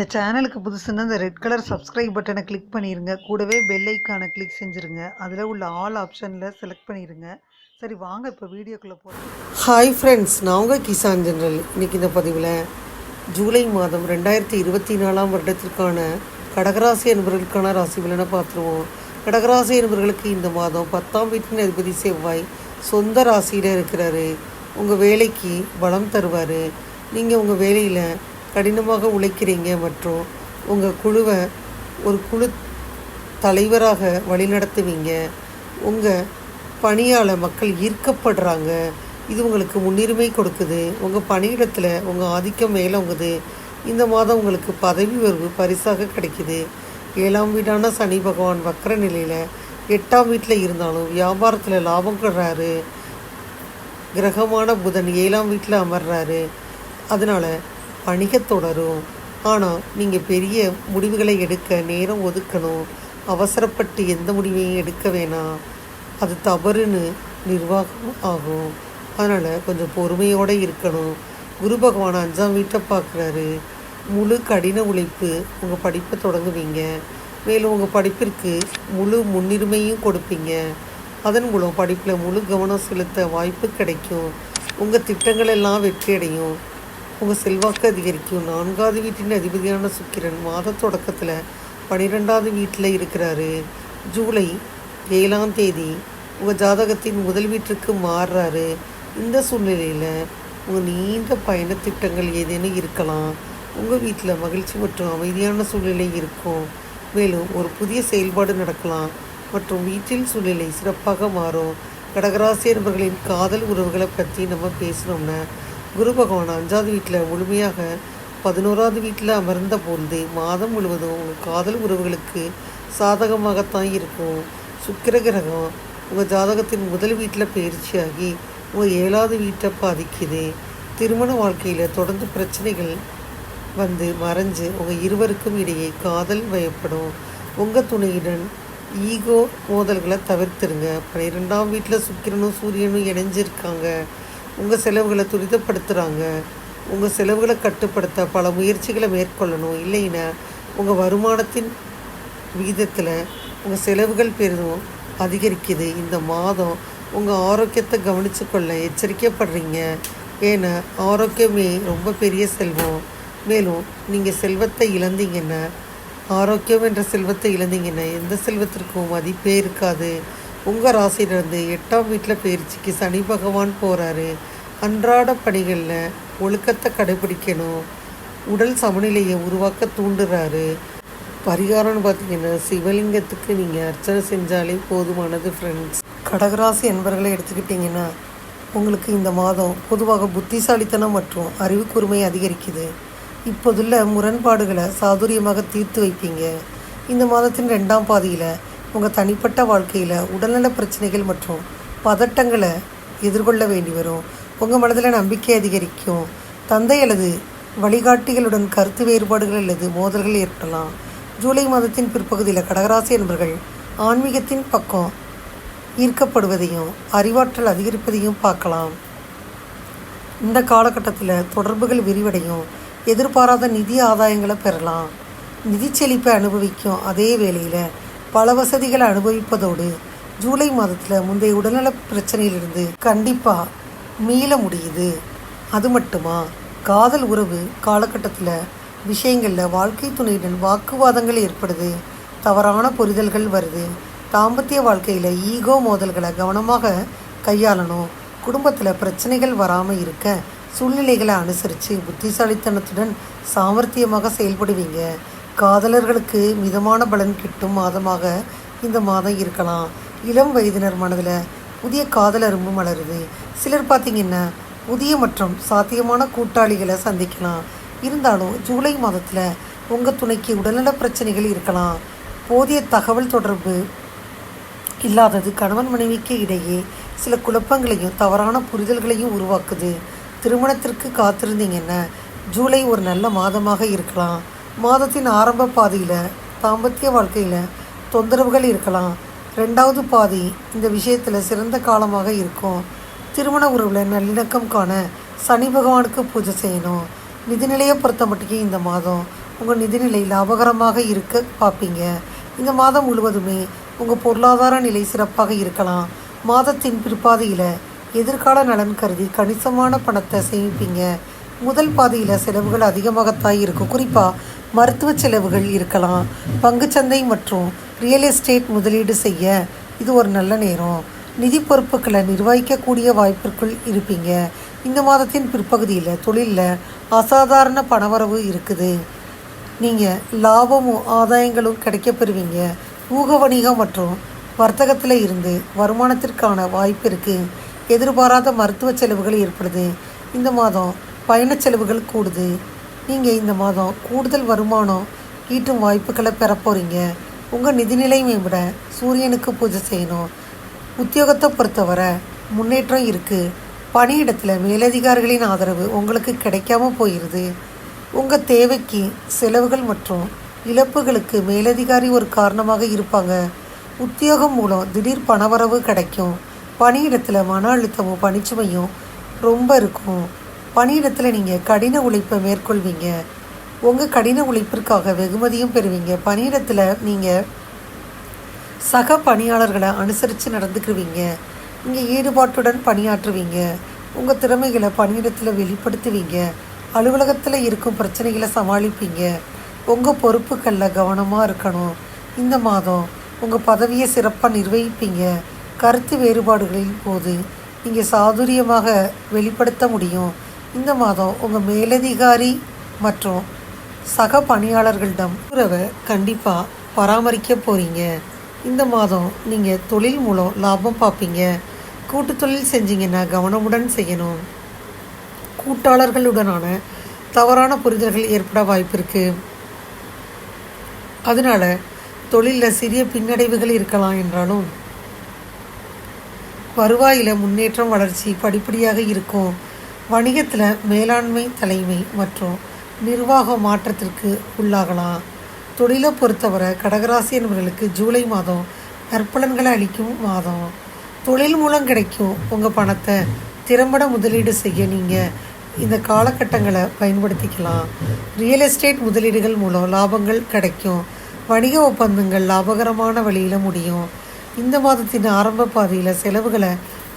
இந்த சேனலுக்கு புதுசுன்னா இந்த ரெட் கலர் சப்ஸ்கிரைப் பட்டனை கிளிக் பண்ணிடுங்க கூடவே பெல் ஐக்கானை கிளிக் செஞ்சுருங்க. அதில் உள்ள ஆல் ஆப்ஷனில் செலக்ட் பண்ணிடுங்க சரி வாங்க இப்போ வீடியோக்குள்ளே போகிறோம் ஹாய் ஃப்ரெண்ட்ஸ் நான் உங்கள் கிசான் ஜெனரல் இன்றைக்கி இந்த பதிவில் ஜூலை மாதம் ரெண்டாயிரத்தி இருபத்தி நாலாம் வருடத்திற்கான கடகராசி என்பவர்களுக்கான ராசி பலனை பார்த்துருவோம். கடகராசி என்பவர்களுக்கு இந்த மாதம் பத்தாம் வீட்டின் அதிபதி செவ்வாய் சொந்த ராசியில் இருக்கிறாரு. உங்கள் வேலைக்கு பலம் தருவார். நீங்கள் உங்கள் வேலையில் கடினமாக உழைக்கிறீங்க மற்றும் உங்கள் குழுவை ஒரு குழு தலைவராக வழிநடத்துவீங்க. உங்கள் பணியால் மக்கள் ஈர்க்கப்படுறாங்க. இது உங்களுக்கு முன்னுரிமை கொடுக்குது. உங்கள் பணியிடத்தில் உங்கள் ஆதிக்கம் மேலோங்குது இந்த மாதம் உங்களுக்கு பதவி உயர்வு பரிசாக கிடைக்குது. ஏழாம் வீடான சனி பகவான் வக்கர நிலையில் எட்டாம் வீட்டில் இருந்தாலும் வியாபாரத்தில் லாபம் கொடுறாரு. கிரகமான புதன் ஏழாம் வீட்டில் அமர்றாரு. அதனால் பணிக தொடரும் ஆனால் நீங்கள் பெரிய முடிவுகளை எடுக்க நேரம் ஒதுக்கணும். அவசரப்பட்டு எந்த முடிவையும் எடுக்க வேணாம். அது தவறுன்னு நிர்வாகம் ஆகும். அதனால் கொஞ்சம் பொறுமையோடு இருக்கணும். குரு பகவான் அஞ்சாம் வீட்டை பார்க்குறாரு. முழு கடின உழைப்பு உங்கள் படிப்பை தொடங்குவீங்க. மேலும் உங்கள் படிப்பிற்கு முழு முன்னுரிமையும் கொடுப்பீங்க. அதன் மூலம் படிப்பில் முழு கவனம் செலுத்த வாய்ப்பு கிடைக்கும். உங்கள் திட்டங்கள் எல்லாம் வெற்றியடையும். உங்கள் செல்வாக்கு அதிகரிக்கும். நான்காவது வீட்டின் அதிபதியான சுக்கிரன் மாத தொடக்கத்தில் பன்னிரெண்டாவது வீட்டில் இருக்கிறாரு. ஜூலை ஏழாம் தேதி உங்கள் ஜாதகத்தின் முதல் வீட்டிற்கு மாறுறாரு. இந்த சூழ்நிலையில் உங்கள் நீண்ட பயண திட்டங்கள் ஏதேனும் இருக்கலாம். உங்கள் வீட்டில் மகிழ்ச்சி மற்றும் அமைதியான சூழ்நிலை இருக்கும். மேலும் ஒரு புதிய செயல்பாடு நடக்கலாம். மற்றும் வீட்டில் சூழ்நிலை சிறப்பாக மாறும். கடகராசி என்பவர்களின் காதல் உறவுகளை பற்றி நம்ம பேசணும்னா குரு பகவான் அஞ்சாவது வீட்டில் முழுமையாக பதினோராவது வீட்டில் அமர்ந்த பொழுது மாதம் முழுவதும் உங்கள் காதல் உறவுகளுக்கு சாதகமாகத்தான் இருக்கும். சுக்கிர கிரகம் உங்கள் ஜாதகத்தின் முதல் வீட்டில் பயிற்சியாகி உங்கள் ஏழாவது வீட்டை பாதிக்குது. திருமண வாழ்க்கையில் தொடர்ந்து பிரச்சனைகள் வந்து மறைஞ்சு உங்கள் இருவருக்கும் இடையே காதல் வயப்படும். உங்கள் துணையுடன் ஈகோ மோதல்களை தவிர்த்துருங்க பன்னிரெண்டாம் வீட்டில் சுக்கிரனும் சூரியனும் இணைஞ்சிருக்காங்க. உங்கள் செலவுகளை துரிதப்படுத்துகிறாங்க உங்கள் செலவுகளை கட்டுப்படுத்த பல முயற்சிகளை மேற்கொள்ளணும். இல்லைன்னா உங்கள் வருமானத்தின் விகிதத்தில் உங்கள் செலவுகள் பெரிதும் அதிகரிக்குது. இந்த மாதம் உங்கள் ஆரோக்கியத்தை கவனித்து கொள்ள எச்சரிக்கைப்படுறீங்க. ஏன்னா ஆரோக்கியமே ரொம்ப பெரிய செல்வம். மேலும் நீங்கள் செல்வத்தை இழந்தீங்கன்னா ஆரோக்கியம் என்ற செல்வத்தை இழந்தீங்கன்னா எந்த செல்வத்திற்கும் மதிப்பே இருக்காது. உங்கள் ராசியிலிருந்து எட்டாம் வீட்டில் பயிற்சிக்கு சனி பகவான் போகிறாரு அன்றாட பணிகளில் ஒழுக்கத்தை கடைபிடிக்கணும். உடல் சமநிலையை உருவாக்க தூண்டுறாரு. பரிகாரம்னு பார்த்தீங்கன்னா சிவலிங்கத்துக்கு நீங்கள் அர்ச்சனை செஞ்சாலே போதுமானது ஃப்ரெண்ட்ஸ் கடகராசி என்பவர்களை எடுத்துக்கிட்டிங்கன்னா உங்களுக்கு இந்த மாதம் பொதுவாக புத்திசாலித்தனம் மற்றும் அறிவு கூர்மை அதிகரிக்குது. இப்போதுள்ள முரண்பாடுகளை சாதுரியமாக தீர்த்து வைப்பீங்க. இந்த மாதத்தின் ரெண்டாம் பாதியில் உங்கள் தனிப்பட்ட வாழ்க்கையில் உடல்நல பிரச்சனைகள் மற்றும் பதட்டங்களை எதிர்கொள்ள வேண்டி வரும். உங்கள் மனதில் நம்பிக்கை அதிகரிக்கும். தந்தை அல்லது வழிகாட்டிகளுடன் கருத்து வேறுபாடுகள் அல்லது மோதல்கள் ஏற்படலாம். ஜூலை மாதத்தின் பிற்பகுதியில் கடகராசி என்பர்கள் ஆன்மீகத்தின் பக்கம் ஈர்க்கப்படுவதையும் அறிவாற்றல் அதிகரிப்பதையும் பார்க்கலாம். இந்த காலகட்டத்தில் தொடர்புகள் விரிவடையும். எதிர்பாராத நிதி ஆதாயங்களை பெறலாம். நிதி செழிப்பை அனுபவிக்கும் அதே வேளையில் பல வசதிகளை அனுபவிப்பதோடு ஜூலை மாதத்தில் முந்தைய உடல்நல பிரச்சனையிலிருந்து கண்டிப்பாக மீள முடியுது. அது மட்டுமா? காதல் உறவு காலகட்டத்தில் விஷயங்களில் வாழ்க்கை துணையுடன் வாக்குவாதங்கள் ஏற்படுது. தவறான புரிதல்கள் வருது. தாம்பத்திய வாழ்க்கையில் ஈகோ மோதல்களை கவனமாக கையாளணும். குடும்பத்தில் பிரச்சனைகள் வராமல் இருக்க சூழ்நிலைகளை அனுசரித்து புத்திசாலித்தனத்துடன் சாமர்த்தியமாக செயல்படுவீங்க. காதலர்களுக்கு மிதமான பலன் கிட்டும் மாதமாக இந்த மாதம் இருக்கலாம். இளம் வயதினர் மனதில் புதிய காதல் அரும்பு மலருது. சிலர் பார்த்தீங்கன்னா புதிய மற்றும் சாத்தியமான கூட்டாளிகளை சந்திக்கலாம். இருந்தாலும் ஜூலை மாதத்தில் உங்கள் துணைக்கு உடல்நல பிரச்சனைகள் இருக்கலாம். போதிய தகவல் தொடர்பு இல்லாதது கணவன் மனைவிக்கு இடையே சில குழப்பங்களையும் தவறான புரிதல்களையும் உருவாக்குது. திருமணத்திற்கு காத்திருந்தீங்கன்னா ஜூலை ஒரு நல்ல மாதமாக இருக்கலாம். மாதத்தின் ஆரம்ப பாதியில் தாம்பத்திய வாழ்க்கையில் தொந்தரவுகள் இருக்கலாம். ரெண்டாவது பாதி இந்த விஷயத்தில் சிறந்த காலமாக இருக்கும். திருமண உறவில் நல்லிணக்கம் காண சனி பகவானுக்கு பூஜை செய்யணும். நிதிநிலையை பொறுத்த மட்டுக்கே இந்த மாதம் உங்கள் நிதிநிலை லாபகரமாக இருக்க பார்ப்பீங்க இந்த மாதம் முழுவதுமே உங்கள் பொருளாதார நிலை சிறப்பாக இருக்கலாம். மாதத்தின் பிற்பாதையில் எதிர்கால நலன் கருதி கணிசமான பணத்தை சேமிப்பீங்க. முதல் பாதையில் செலவுகள் அதிகமாகத்தான் இருக்கும். குறிப்பாக மருத்துவ செலவுகள் இருக்கலாம். பங்குச்சந்தை மற்றும் ரியல் எஸ்டேட் முதலீடு செய்ய இது ஒரு நல்ல நேரம். நிதி பொறுப்புகளை நிர்வகிக்கக்கூடிய வாய்ப்பிற்குள் இருப்பீங்க. இந்த மாதத்தின் பிற்பகுதியில் தொழிலில் அசாதாரண பணவரவு இருக்குது. நீங்கள் லாபமும் ஆதாயங்களும் கிடைக்கப் பெறுவீங்க ஊக வணிகம் மற்றும் வர்த்தகத்தில் இருந்து வருமானத்திற்கான வாய்ப்பு இருக்குது எதிர்பாராத மருத்துவ செலவுகள் ஏற்படுது. இந்த மாதம் பயணச் செலவுகள் கூடுது. நீங்கள் இந்த மாதம் கூடுதல் வருமானம் ஈட்டும் வாய்ப்புகளை பெற போகிறீங்க உங்கள் நிதிநிலை மேம்பட சூரியனுக்கு பூஜை செய்யணும். உத்தியோகத்தை பொறுத்தவரை முன்னேற்றம் இருக்குது பணியிடத்தில் மேலதிகாரிகளின் ஆதரவு உங்களுக்கு கிடைக்காம போயிடுது உங்கள் தேவைக்கு செலவுகள் மற்றும் இழப்புகளுக்கு மேலதிகாரி ஒரு காரணமாக இருப்பாங்க. உத்தியோகம் மூலம் திடீர் பணவரவு கிடைக்கும். பணியிடத்தில் மன அழுத்தமும் பணிச்சுமையும் ரொம்ப இருக்கும். பணியிடத்தில் நீங்கள் கடின உழைப்பை மேற்கொள்வீங்க. உங்கள் கடின உழைப்பிற்காக வெகுமதியும் பெறுவீங்க. பணியிடத்தில் நீங்கள் சக பணியாளர்களை அனுசரித்து நடந்துக்குவீங்க நீங்கள் ஈடுபாட்டுடன் பணியாற்றுவீங்க. உங்கள் திறமைகளை பணியிடத்தில் வெளிப்படுத்துவீங்க. அலுவலகத்தில் இருக்கும் பிரச்சனைகளை சமாளிப்பீங்க. உங்கள் பொறுப்புகளில் கவனமாக இருக்கணும். இந்த மாதம் உங்கள் பதவியை சிறப்பாக நிர்வகிப்பீங்க. கருத்து வேறுபாடுகளின் போது நீங்கள் சாதுரியமாக வெளிப்படுத்த முடியும். இந்த மாதம் உங்கள் மேலதிகாரி மற்றும் சக பணியாளர்களிடம் உறவை கண்டிப்பாக பராமரிக்க போகிறீங்க இந்த மாதம் நீங்கள் தொழில் மூலம் லாபம் பார்ப்பீங்க. கூட்டு தொழில் செஞ்சீங்கன்னா கவனமுடன் செய்யணும். கூட்டாளர்களுடனான தவறான புரிதல்கள் ஏற்பட வாய்ப்பு இருக்குது அதனால தொழிலில் சிறிய பின்னடைவுகள் இருக்கலாம் என்றாலும் வருவாயில் முன்னேற்றம் வளர்ச்சி படிப்படியாக இருக்கும். வணிகத்தில் மேலாண்மை தலைமை மற்றும் நிர்வாக மாற்றத்திற்கு உள்ளாகலாம். தொழிலை பொறுத்தவரை கடகராசி என்பவர்களுக்கு ஜூலை மாதம் நற்பலன்களை அளிக்கும் மாதம். தொழில் மூலம் கிடைக்கும் உங்கள் பணத்தை திறம்பட முதலீடு செய்ய நீங்கள் இந்த காலகட்டங்களை பயன்படுத்திக்கலாம். ரியல் எஸ்டேட் முதலீடுகள் மூலம் லாபங்கள் கிடைக்கும். வணிக ஒப்பந்தங்கள் லாபகரமான வழியில் முடியும். இந்த மாதத்தின் ஆரம்ப பாதையில் செலவுகளை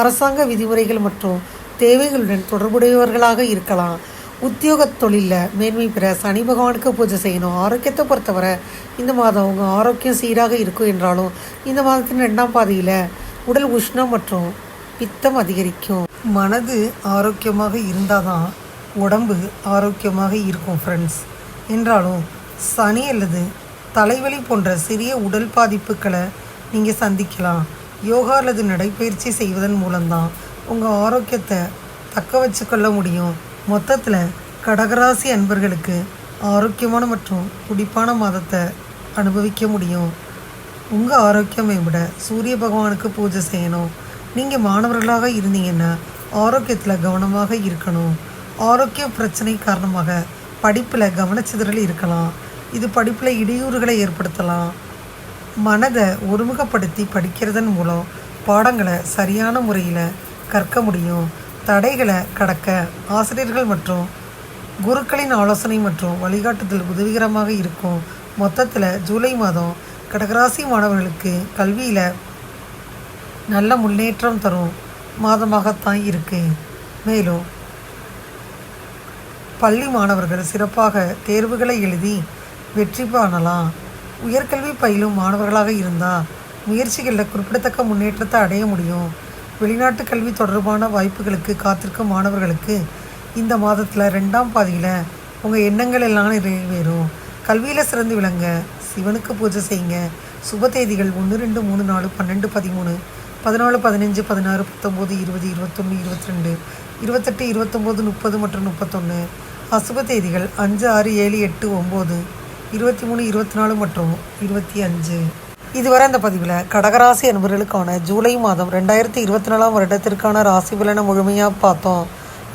அரசாங்க விதிமுறைகள் மற்றும் தேவைகளுடன் தொடர்புடையவர்களாக இருக்கலாம். உத்தியோக தொழிலில் மேன்மை பெற சனி பகவானுக்கு பூஜை செய்யணும். ஆரோக்கியத்தை பொறுத்தவரை இந்த மாதம் உங்கள் ஆரோக்கியம் சீராக இருக்கும் என்றாலும் இந்த மாதத்தின் ரெண்டாம் பாதையில் உடல் உஷ்ணம் மற்றும் பித்தம் அதிகரிக்கும். மனது ஆரோக்கியமாக இருந்தால் தான் உடம்பு ஆரோக்கியமாக இருக்கும் ஃப்ரெண்ட்ஸ் என்றாலும் சனி அல்லது தலைவலி போன்ற சிறிய உடல் பாதிப்புகளை நீங்கள் சந்திக்கலாம். யோகா அல்லது நடைப்பயிற்சி செய்வதன் மூலம்தான் உங்கள் ஆரோக்கியத்தை தக்க வச்சுக்கொள்ள முடியும். மொத்தத்தில் கடகராசி அன்பர்களுக்கு ஆரோக்கியமான மற்றும் துடிப்பான மாதத்தை அனுபவிக்க முடியும். உங்கள் ஆரோக்கியம் மேம்பட சூரிய பகவானுக்கு பூஜை செய்யணும். நீங்கள் மாணவர்களாக இருந்தீங்கன்னா ஆரோக்கியத்தில் கவனமாக இருக்கணும். ஆரோக்கிய பிரச்சனை காரணமாக படிப்பில் கவனச்சிதறல் இருக்கலாம். இது படிப்பில் இடையூறுகளை ஏற்படுத்தலாம். மனதை ஒருமுகப்படுத்தி படிக்கிறதன் மூலம் பாடங்களை சரியான முறையில் கற்க முடியும். தடைகளை கடக்க ஆசிரியர்கள் மற்றும் குருக்களின் ஆலோசனை மற்றும் வழிகாட்டுதல் உதவிகரமாக இருக்கும். மொத்தத்தில் ஜூலை மாதம் கடகராசி மாணவர்களுக்கு கல்வியில் நல்ல முன்னேற்றம் தரும் மாதமாகத்தான் இருக்குது மேலும் பள்ளி மாணவர்கள் சிறப்பாக தேர்வுகளை எழுதி வெற்றி காணலாம். உயர்கல்வி பயிலும் மாணவர்களாக இருந்தால் முயற்சிகளில் குறிப்பிடத்தக்க முன்னேற்றத்தை அடைய முடியும். வெளிநாட்டு கல்வி தொடர்பான வாய்ப்புகளுக்கு காத்திருக்கும் மாணவர்களுக்கு இந்த மாதத்தில் ரெண்டாம் பாதியில் உங்கள் எண்ணங்கள் எல்லாம் நிறைவேறும். கல்வியில் சிறந்து விளங்க சிவனுக்கு பூஜை செய்யுங்க. சுப தேதிகள் ஒன்று ரெண்டு மூணு நாலு பன்னெண்டு பதிமூணு பதினாலு பதினஞ்சு பதினாறு பத்தொம்போது இருபது இருபத்தொன்று இருபத்தி ரெண்டு இருபத்தெட்டு இருபத்தொம்போது முப்பது மற்றும் முப்பத்தொன்று அசுப தேதிகள் அஞ்சு ஆறு ஏழு எட்டு ஒம்பது இருபத்தி மூணு இருபத்தி நாலு மற்றும் இருபத்தி அஞ்சு. இதுவரை அந்த பதிவில் கடகராசி அன்பர்களுக்கான ஜூலை மாதம் ரெண்டாயிரத்தி இருபத்தி நாலாம் வருடத்திற்கான ராசி பலனை முழுமையாக பார்த்தோம்.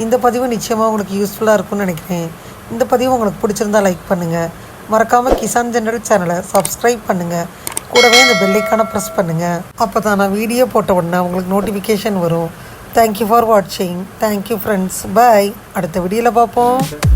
இந்த பதிவு நிச்சயமாக உங்களுக்கு யூஸ்ஃபுல்லாக இருக்கும்னு நினைக்கிறேன். இந்த பதிவு உங்களுக்கு பிடிச்சிருந்தா லைக் பண்ணுங்கள் மறக்காமல் கிசான் ஜெனரல் சேனலை சப்ஸ்கிரைப் பண்ணுங்கள் கூடவே அந்த பெல்லைக்கான ப்ரெஸ் பண்ணுங்கள் அப்போ தான் நான் வீடியோ போட்ட உடனே உங்களுக்கு நோட்டிஃபிகேஷன் வரும். தேங்க்யூ ஃபார் வாட்சிங் தேங்க்யூ ஃப்ரெண்ட்ஸ் பை அடுத்த வீடியோவில் பார்ப்போம்.